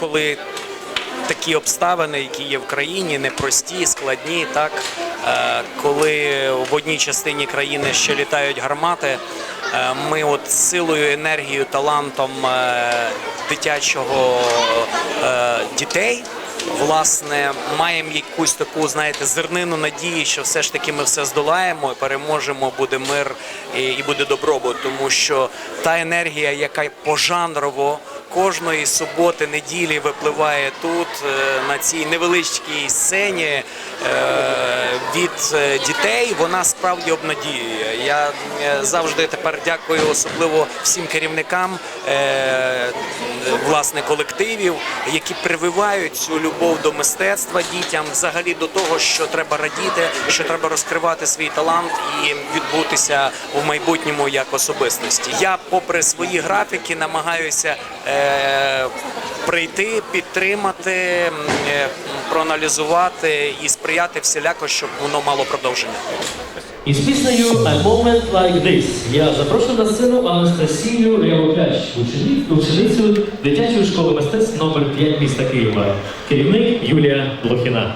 коли такі обставини, які є в країні, непрості, складні, так е, коли в одній частині країни ще літають гармати, е, ми от силою, енергією, талантом е, дитячого дітей. Власне, маємо якусь таку, знаєте, зернину надії, що все ж таки ми все здолаємо, переможемо, буде мир і буде добробут. Тому що та енергія, яка пожанрово кожної суботи, неділі випливає тут, е, на цій невеличкій сцені е, від е, дітей, вона справді обнадіює. Я завжди тепер дякую особливо всім керівникам власне колективів, які прививають цю любов до мистецтва дітям, взагалі до того, що треба радіти, що треба розкривати свій талант і відбутися в майбутньому як особистості. Я, попри свої графіки, намагаюся е, прийти, підтримати, е, проаналізувати і сприяти всіляко, щоб воно мало продовження. І з піснею «A Moment Like This» я запрошую на сцену Анастасію Рявокляч, ученицю дитячої школи мистецтв номер 5 міста Києва. Керівник Юлія Блохіна.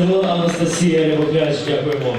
Це була Анастасія Рябокляч. Дякуємо.